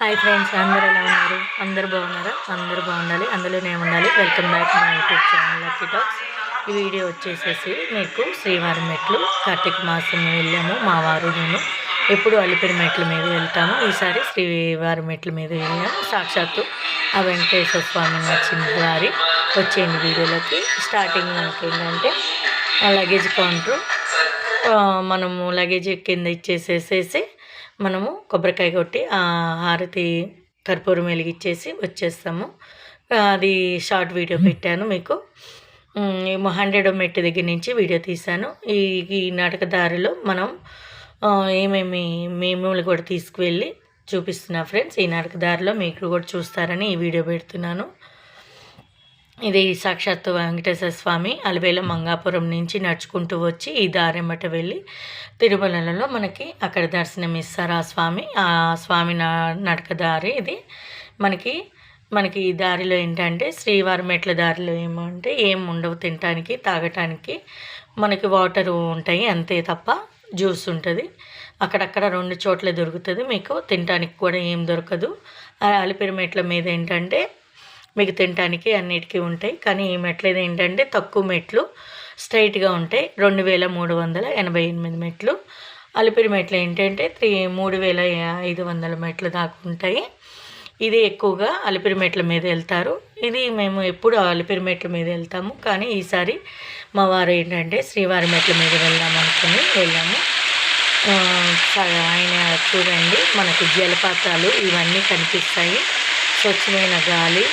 Hi friends అందరూ ఎలా ఉన్నారు? అందరూ బాగున్నారా? అందరూ బాగుండాలి అందులోనే ఉండాలి. వెల్కమ్ బ్యాక్ మా యూట్యూబ్ ఛానల్ లక్కీ టాక్స్. ఈ వీడియో వచ్చేసేసి మీకు శ్రీవారి మెట్లు కార్తీక మాసం వెళ్ళాము మా వారు నేను. ఎప్పుడు అలిపిరి మెట్ల మీద వెళ్తాము. ఈసారి శ్రీవారి మెట్ల మీద వెళ్ళాము. సాక్షాత్తు ఆ వెంకటేశ్వర స్వామి నచ్చిన వారి వచ్చేయండి వీడియోలోకి. స్టార్టింగ్ మనకి ఏంటంటే లగేజ్ కౌంటర్ మనము లగేజ్ కింద ఇచ్చేసేసేసి మనము కొబ్బరికాయ కొట్టి ఆ హారతి కర్పూరం వెలిగిచ్చేసి వచ్చేస్తాము. అది షార్ట్ వీడియో పెట్టాను మీకు. హండ్రెడ్ మెట్టు దగ్గర నుంచి వీడియో తీశాను. ఈ ఈ నాటక దారిలో మనం ఏమేమి మేములు కూడా తీసుకువెళ్ళి చూపిస్తున్నా ఫ్రెండ్స్ ఈ నాటక దారిలో మీకు కూడా చూస్తారని ఈ వీడియో పెడుతున్నాను. ఇది సాక్షాత్తు వెంకటేశ్వర స్వామి అలివేల మంగాపురం నుంచి నడుచుకుంటూ వచ్చి ఈ దారెమ్మట వెళ్ళి తిరుమలలో మనకి అక్కడ దర్శనం ఇస్తారు ఆ స్వామి. ఆ స్వామి నడక దారి ఇది. మనకి మనకి ఈ దారిలో ఏంటంటే శ్రీవారి మెట్ల దారిలో ఏమంటే ఏం ఉండవు తినటానికి తాగటానికి. మనకి వాటర్ ఉంటాయి అంతే తప్ప జ్యూస్ ఉంటుంది. అక్కడక్కడ రెండు చోట్ల దొరుకుతుంది. మీకు తినటానికి కూడా ఏం దొరకదు. అలిపిరిమెట్ల అలిపిరి మీద ఏంటంటే మీకు తినటానికి అన్నిటికీ ఉంటాయి. కానీ ఈ మెట్లు ఏంటంటే తక్కువ మెట్లు స్ట్రైట్గా ఉంటాయి. రెండు వేల మూడు వందల ఎనభై ఎనిమిది మెట్లు. అలిపిరి మెట్లు ఏంటంటే త్రీ మూడు వేల ఐదు వందల మెట్లు దాకా ఉంటాయి. ఇది ఎక్కువగా అలిపిరి మెట్ల మీద వెళ్తారు. ఇది మేము ఎప్పుడు అలిపిరి మెట్ల మీద వెళ్తాము. కానీ ఈసారి మా వారు ఏంటంటే శ్రీవారి మెట్ల మీద వెళ్దాం అనుకుని వెళ్ళాము. ఆయన చూడండి మనకు జలపాతాలు ఇవన్నీ కనిపిస్తాయి. స్వచ్ఛమైన గాలి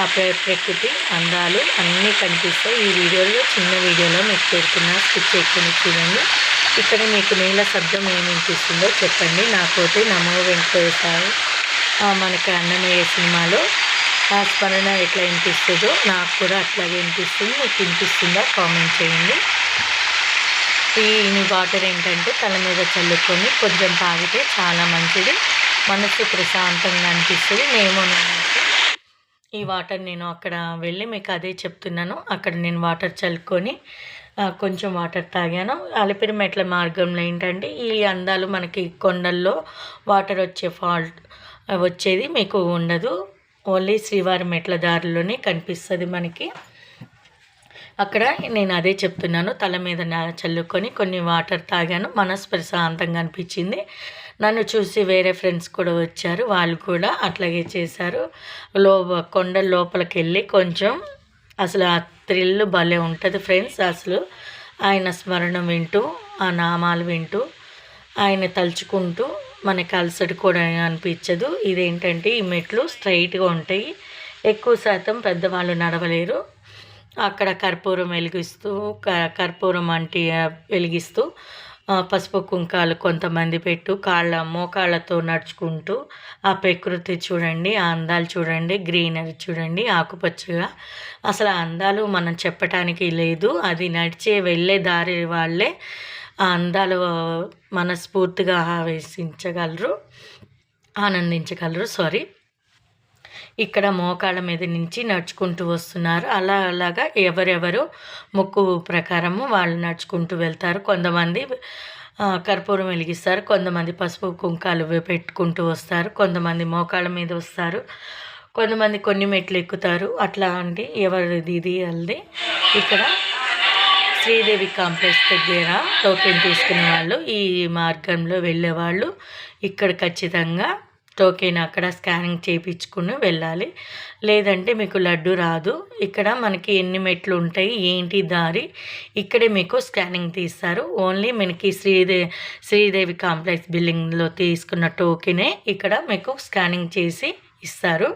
ఆ ప్రకృతి అందాలు అన్నీ కనిపిస్తాయి. ఈ వీడియోలో చిన్న వీడియోలో మీకు పెడుతున్నా స్కిప్ చేయకుండా చూడండి. ఇక్కడ మీకు నీళ్ళ శబ్దం ఏమి వినిపిస్తుందో చెప్పండి నాకోటి నమో వెంకటేశ్వర మనకి అన్నమయ్య సినిమాలో ఆ స్మరణ ఎట్లా వినిపిస్తుందో నాకు కూడా అట్లాగే వినిపిస్తుంది. మీకు వినిపిస్తుందా కామెంట్ చేయండి. ఈ వాటర్ ఏంటంటే తల మీద చల్లుకొని కొంచెం తాగితే చాలా మంచిది. మనసు ప్రశాంతంగా అనిపిస్తుంది. నేను ఈ వాటర్ నేను అక్కడ వెళ్ళి మీకు అదే చెప్తున్నాను. అక్కడ నేను వాటర్ చల్లుకొని కొంచెం వాటర్ తాగాను. అలిపిరి మెట్ల మార్గంలో ఏంటంటే ఈ అందాలు మనకి కొండల్లో వాటర్ వచ్చే ఫాల్ట్ వచ్చేది మీకు ఉండదు. ఓన్లీ శ్రీవారి మెట్ల దారిలోనే కనిపిస్తుంది మనకి. అక్కడ నేను అదే చెప్తున్నాను తల మీద చల్లుకొని కొన్ని వాటర్ తాగాను. మనసు ప్రశాంతంగా అనిపించింది. నన్ను చూసి వేరే ఫ్రెండ్స్ కూడా వచ్చారు. వాళ్ళు కూడా అట్లాగే చేశారు. లో కొండ లోపలికి వెళ్ళి కొంచెం అసలు ఆ థ్రిల్ భలే ఉంటుంది ఫ్రెండ్స్ అసలు. ఆయన స్మరణ వింటూ ఆ నామాలు వింటూ ఆయన తలుచుకుంటూ మనకి అలసట కూడా అనిపించదు. ఇదేంటంటే ఈ మెట్లు స్ట్రైట్గా ఉంటాయి. ఎక్కువ శాతం పెద్దవాళ్ళు నడవలేరు. అక్కడ కర్పూరం వెలిగిస్తూ క- కర్పూరం అంటి వెలిగిస్తూ పసుపు కుంకాలు కొంతమంది పెట్టు కాళ్ళ మోకాళ్ళతో నడుచుకుంటూ ఆ ప్రకృతి చూడండి ఆ అందాలు చూడండి గ్రీనరీ చూడండి ఆకుపచ్చగా. అసలు ఆ అందాలు మనం చెప్పటానికి లేదు. అది నడిచే వెళ్ళే దారి వాళ్ళే ఆ అందాలు మనస్ఫూర్తిగా ఆవేశించగలరు ఆనందించగలరు. సారీ. ఇక్కడ మోకాళ్ళ మీద నుంచి నడుచుకుంటూ వస్తున్నారు. అలా అలాగా ఎవరెవరు మొక్కు ప్రకారము వాళ్ళు నడుచుకుంటూ వెళ్తారు. కొంతమంది కర్పూరం వెలిగిస్తారు. కొంతమంది పసుపు కుంకాలు పెట్టుకుంటూ వస్తారు. కొంతమంది మోకాళ్ళ మీద వస్తారు. కొంతమంది కొన్ని మెట్లు ఎక్కుతారు. అట్లా అండి. ఎవరిది ఇది అల్ది? ఇక్కడ శ్రీదేవి కాంప్లెక్స్ దగ్గర టోకెన్ తీసుకునే వాళ్ళు ఈ మార్గంలో వెళ్ళేవాళ్ళు ఇక్కడ ఖచ్చితంగా టోకెన్ అక్కడ స్కానింగ్ చేయించుకుని వెళ్ళాలి. లేదంటే మీకు లడ్డు రాదు. ఇక్కడ మనకి ఎన్ని మెట్లు ఉంటాయి ఏంటి దారి ఇక్కడే మీకు స్కానింగ్ తీస్తారు. ఓన్లీ మనకి శ్రీదే శ్రీదేవి కాంప్లెక్స్ బిల్డింగ్లో తీసుకున్న టోకెనే ఇక్కడ మీకు స్కానింగ్ చేసి ఇస్తారు.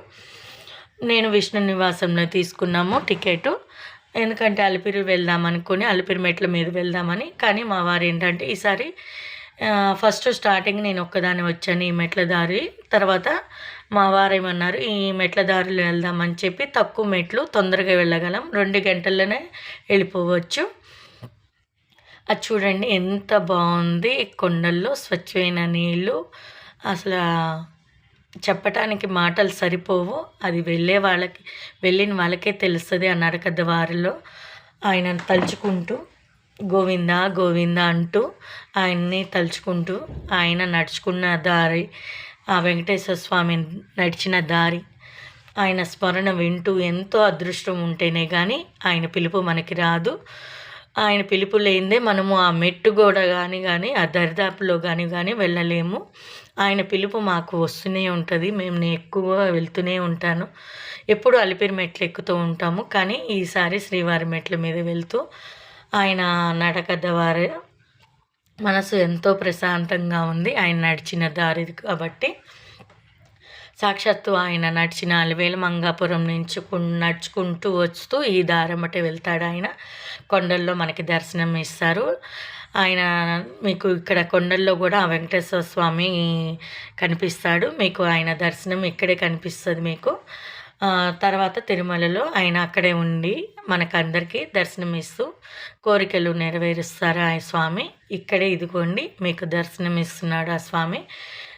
నేను విష్ణు నివాసంలో తీసుకున్నాము టికెట్. ఎందుకంటే అలిపిరి వెళ్దాం అనుకుని అలిపిరి మెట్ల మీద వెళ్దామని. కానీ మా వారు ఏంటంటే ఈసారి ఫస్ట్ స్టార్టింగ్ నేను ఒక్కదాన్ని వచ్చాను ఈ మెట్ల దారి తర్వాత మా వారు ఏమన్నారు ఈ మెట్ల దారిలో వెళ్దామని చెప్పి తక్కువ మెట్లు తొందరగా వెళ్ళగలం. రెండు గంటల్లోనే వెళ్ళిపోవచ్చు. అది చూడండి ఎంత బాగుంది. కొండల్లో స్వచ్ఛమైన నీళ్ళు అసలు చెప్పటానికి మాటలు సరిపోవు. అది వెళ్ళే వాళ్ళకి వెళ్ళిన వాళ్ళకే తెలుస్తుంది ఆ నడక దారిలో ఆయన తలుచుకుంటూ గోవింద గోవింద అంటూ ఆయన్ని తలుచుకుంటూ ఆయన నడుచుకున్న దారి ఆ వెంకటేశ్వర స్వామి నడిచిన దారి ఆయన స్మరణ వింటూ ఎంతో అదృష్టం ఉంటేనే కానీ ఆయన పిలుపు మనకి రాదు. ఆయన పిలుపు లేనిదే మనము ఆ మెట్టు గోడ కానీ కానీ ఆ దరిదాపులో కానీ కానీ వెళ్ళలేము. ఆయన పిలుపు మాకు వస్తూనే ఉంటుంది. మేము నేను ఎక్కువ వెళ్తూనే ఉంటాను. ఎప్పుడు అలిపిరి మెట్లు ఎక్కుతూ ఉంటాము. కానీ ఈసారి శ్రీవారి మెట్ల మీద వెళ్తూ ఆయన నడక ద్వారా మనసు ఎంతో ప్రశాంతంగా ఉంది. ఆయన నడిచిన దారి కాబట్టి సాక్షాత్తు ఆయన నడిచిన అలివేలు మంగాపురం నుంచి నడుచుకుంటూ వస్తూ ఈ దారమట వెళ్తాడు ఆయన. కొండల్లో మనకి దర్శనం ఇస్తారు. ఆయన మీకు ఇక్కడ కొండల్లో కూడా వెంకటేశ్వర స్వామి కనిపిస్తాడు. మీకు ఆయన దర్శనం ఇక్కడే కనిపిస్తుంది మీకు. తర్వాత తిరుమలలో ఆయన అక్కడే ఉండి మనకందరికీ దర్శనం ఇస్తూ కోరికలు నెరవేరుస్తారు ఆ స్వామి? ఇక్కడే ఇదిగోండి మీకు దర్శనం ఇస్తున్నాడు ఆ స్వామి.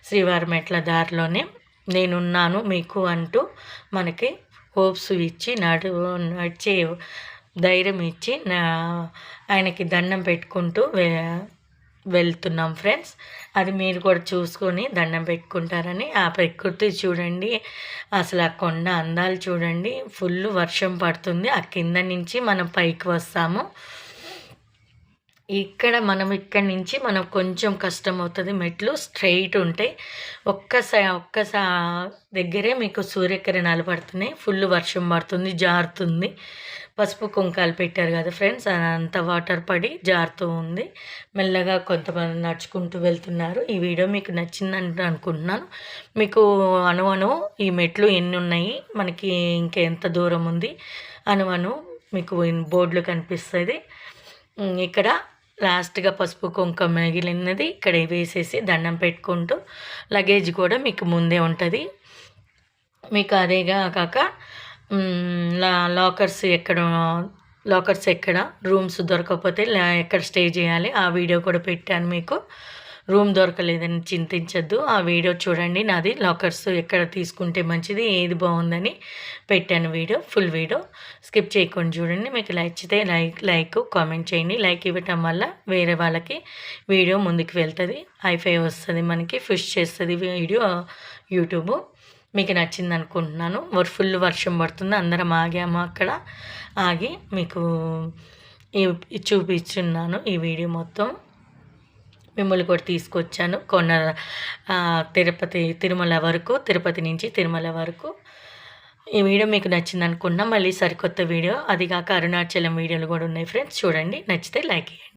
శ్రీవారి మెట్ల దారిలోనే నేనున్నాను మీకు అంటూ మనకి హోప్స్ ఇచ్చి నడు నడిచే ధైర్యం ఇచ్చి నా ఆయనకి దండం పెట్టుకుంటూ వెళ్తున్నాం ఫ్రెండ్స్. అది మీరు కూడా చూసుకొని దండం పెట్టుకుంటారని ఆ ప్రకృతి చూడండి అసలు ఆ కొండ అందాలు చూడండి ఫుల్ వర్షం పడుతుంది. ఆ కింద నుంచి మనం పైకి వస్తాము. ఇక్కడ మనం ఇక్కడి నుంచి మనం కొంచెం కష్టం అవుతుంది. మెట్లు స్ట్రైట్ ఉంటాయి. ఒక్కసారి ఒక్కసా దగ్గరే మీకు సూర్యకిరణాలు పడుతున్నాయి. ఫుల్ వర్షం పడుతుంది జారుతుంది. పసుపు కుంకాలు పెట్టారు కదా ఫ్రెండ్స్ అంత వాటర్ పడి జారుతూ ఉంది. మెల్లగా కొంతమంది నడుచుకుంటూ వెళ్తున్నారు. ఈ వీడియో మీకు నచ్చిందని అనుకుంటున్నాను. మీకు అను అను ఈ మెట్లు ఎన్ని ఉన్నాయి? మనకి ఇంకెంత దూరం ఉంది? అను అను మీకు బోర్డులు కనిపిస్తుంది. ఇక్కడ లాస్ట్గా పసుపు కుంకుమ మిగిలినది ఇక్కడ వేసేసి దండం పెట్టుకుంటూ లగేజ్ కూడా మీకు ముందే ఉంటుంది. మీకు అదేగా కాక లాకర్స్ ఎక్కడ లాకర్స్ ఎక్కడ? రూమ్స్ దొరకకపోతే ఎక్కడ స్టే చేయాలి? ఆ వీడియో కూడా పెట్టాను మీకు. రూమ్ దొరకలేదని చింతించద్దు. ఆ వీడియో చూడండి. నాది లాకర్స్ ఎక్కడ తీసుకుంటే మంచిది ఏది బాగుందని పెట్టాను వీడియో ఫుల్ వీడియో. స్కిప్ చేయకుండా చూడండి. మీకు నచ్చితే లైక్ లైక్ కామెంట్ చేయండి. లైక్ ఇవ్వటం వల్ల వేరే వాళ్ళకి వీడియో ముందుకు వెళ్తుంది. హైఫై వస్తుంది మనకి ఫిష్ చేస్తుంది వీడియో యూట్యూబ్. మీకు నచ్చింది అనుకుంటున్నాను ఫుల్ వర్షం పడుతుంది. అందరం ఆగాము అక్కడ. ఆగి మీకు చూపించున్నాను ఈ వీడియో మొత్తం. మిమ్మల్ని కూడా తీసుకొచ్చాను. కొన్న తిరుపతి తిరుమల వరకు తిరుపతి నుంచి తిరుమల వరకు. ఈ వీడియో మీకు నచ్చింది అనుకున్నా మళ్ళీ సరికొత్త వీడియో. అది కాక అరుణాచలం వీడియోలు కూడా ఉన్నాయి ఫ్రెండ్స్. చూడండి. నచ్చితే లైక్ చేయండి.